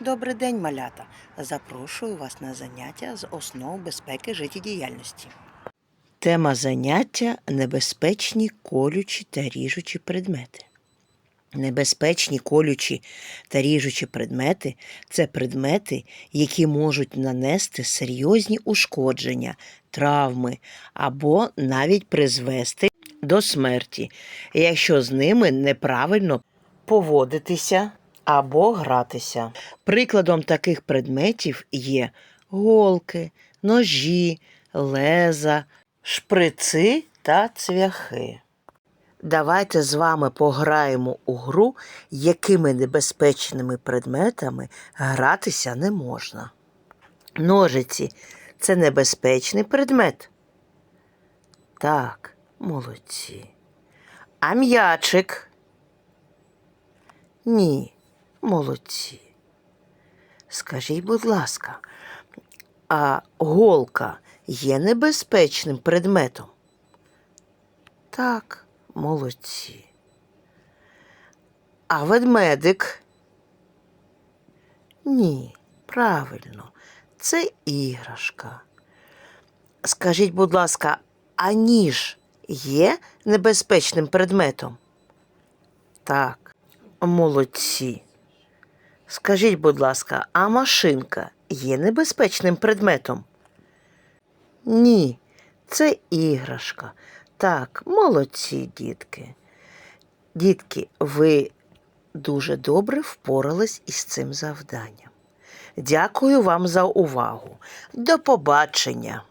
Добрий день, малята! Запрошую вас на заняття з основ безпеки життєдіяльності. Тема заняття небезпечні колючі та ріжучі предмети. Небезпечні колючі та ріжучі предмети це предмети, які можуть нанести серйозні ушкодження, травми або навіть призвести до смерті, якщо з ними неправильно поводитися або гратися. Прикладом таких предметів є голки, ножі, леза, шприци та цвяхи. Давайте з вами пограємо у гру, якими небезпечними предметами гратися не можна. Ножиці це небезпечний предмет. Так, молодці. А м'ячик? Ні, молодці. Скажіть, будь ласка, а голка є небезпечним предметом? Так, молодці. А ведмедик? Ні, правильно, це іграшка. Скажіть, будь ласка, а ніж є небезпечним предметом? Так, молодці. Скажіть, будь ласка, а машинка є небезпечним предметом? Ні, це іграшка. Так, молодці, дітки. Дітки, ви дуже добре впорались із цим завданням. Дякую вам за увагу. До побачення!